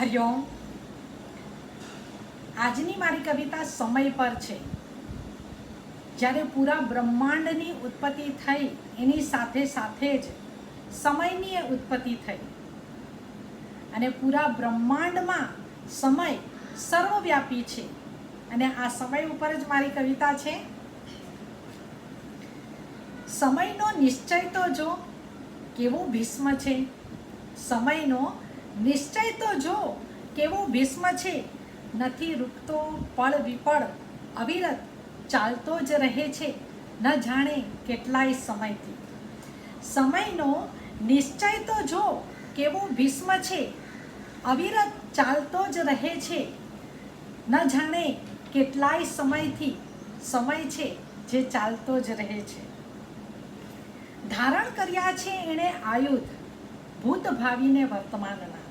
હરિઓમ. આજની મારી કવિતા સમય પર છે. જ્યારે પૂરા બ્રહ્માંડની ઉત્પત્તિ થઈ, એની સાથે સાથે જ સમયની એ ઉત્પત્તિ થઈ. અને પૂરા બ્રહ્માંડમાં સમય સર્વવ્યાપી છે. અને આ સમય ઉપર જ મારી કવિતા છે. સમયનો નિશ્ચય તો જો કેવો ભીષ્મ છે. સમયનો નિશ્ચય તો જો કેવો ભીષ્મ છે, નથી રૂકતો પળ વિપળ, અવિરત ચાલતો જ રહે છે, ન જાણે કેટલાય સમયથી. સમયનો નિશ્ચય તો જો કેવો ભીષ્મ છે, અવિરત ચાલતો જ રહે છે, ન જાણે કેટલાય સમયથી સમય છે જે ચાલતો જ રહે છે. ધારણ કર્યા છે એણે આયુધ, ભૂત ભાવીને વર્તમાનના.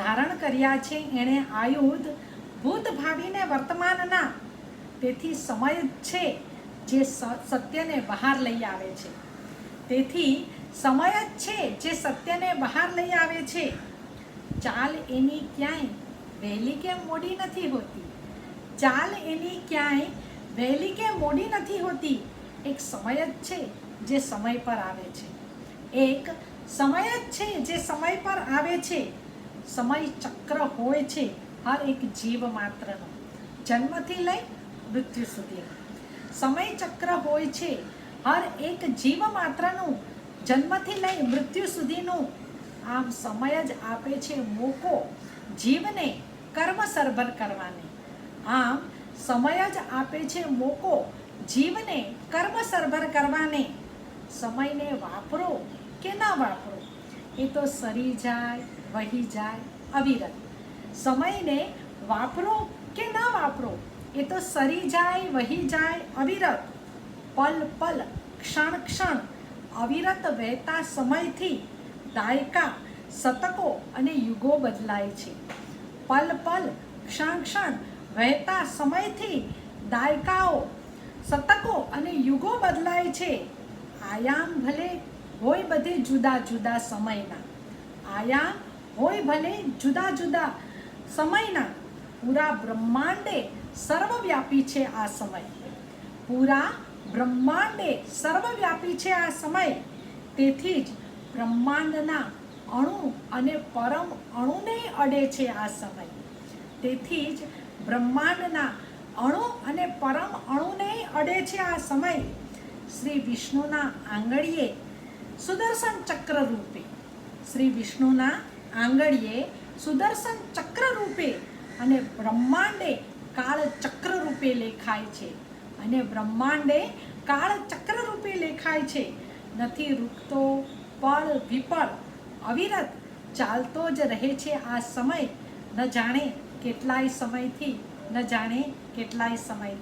ધારણ કર્યા છે, એણે આયુધ ભૂત ભાવીને વર્તમાનના. તેથી સમય છે જે સત્યને બહાર લઈ આવે છે. તેથી સમય જ છે જે સત્યને બહાર લઈ આવે છે. ચાલ એની ક્યાંય વહેલી કે મોડી નથી હોતી. ચાલ એની ક્યાંય વહેલી કે મોડી નથી હોતી. એક સમય જ છે જે સમય પર આવે છે. એક સમય જ છે જે સમય પર આવે છે. સમય ચક્ર હોય છે હર એક જીવ માત્રનો. જન્મથી લઈ મૃત્યુ સુધી. સમય ચક્ર હોય છે, હર એક જીવ માત્રનું જન્મથી લઈ મૃત્યુ સુધીનું. આમ સમય જ આપે છે મોકો જીવને કર્મ સરભર કરવાને. આમ સમય જ આપે છે મોકો જીવને કર્મ સરભર કરવાને. સમયને વાપરો કે ના વાપરો એ તો સરી જાય, વહી જાય, અવિરત. સમયને વાપરો કે ના વાપરો, એ તો સરી જાય, વહી જાય, અવિરત. પલ પલ, ક્ષણ ક્ષણ, અવિરત વહેતા સમયથી દાયકા શતકો અને યુગો બદલાય છે. પલ પલ, ક્ષણ ક્ષણ, વહેતા સમયથી દાયકાઓ શતકો અને યુગો બદલાય છે. આયામ ભલે હોય બધે જુદા જુદા સમયના. આયા હોય ભલે જુદા જુદા સમયના. પૂરા બ્રહ્માંડે સર્વવ્યાપી છે આ સમય. પૂરા બ્રહ્માંડે સર્વવ્યાપી છે આ સમય. તેથી જ બ્રહ્માંડના અણુ અને પરમ અણુને અડે છે આ સમય. તેથી જ બ્રહ્માંડના અણુ અને પરમ અણુને અડે છે આ સમય. શ્રી વિષ્ણુના આંગળીએ સુદર્શન ચક્ર રૂપે શ્રી વિષ્ણુના આંગળીએ સુદર્શન ચક્ર રૂપે અને બ્રહ્માંડે કાળ ચક્ર રૂપે લેખાય છે. અને બ્રહ્માંડે કાળ ચક્ર રૂપે લેખાય છે. નથી રૂકતો, પળ વિપળ, અવિરત, ચાલતો જ રહે છે આ સમય. ન જાણે કેટલાય સમયથી, ન જાણે કેટલાય સમય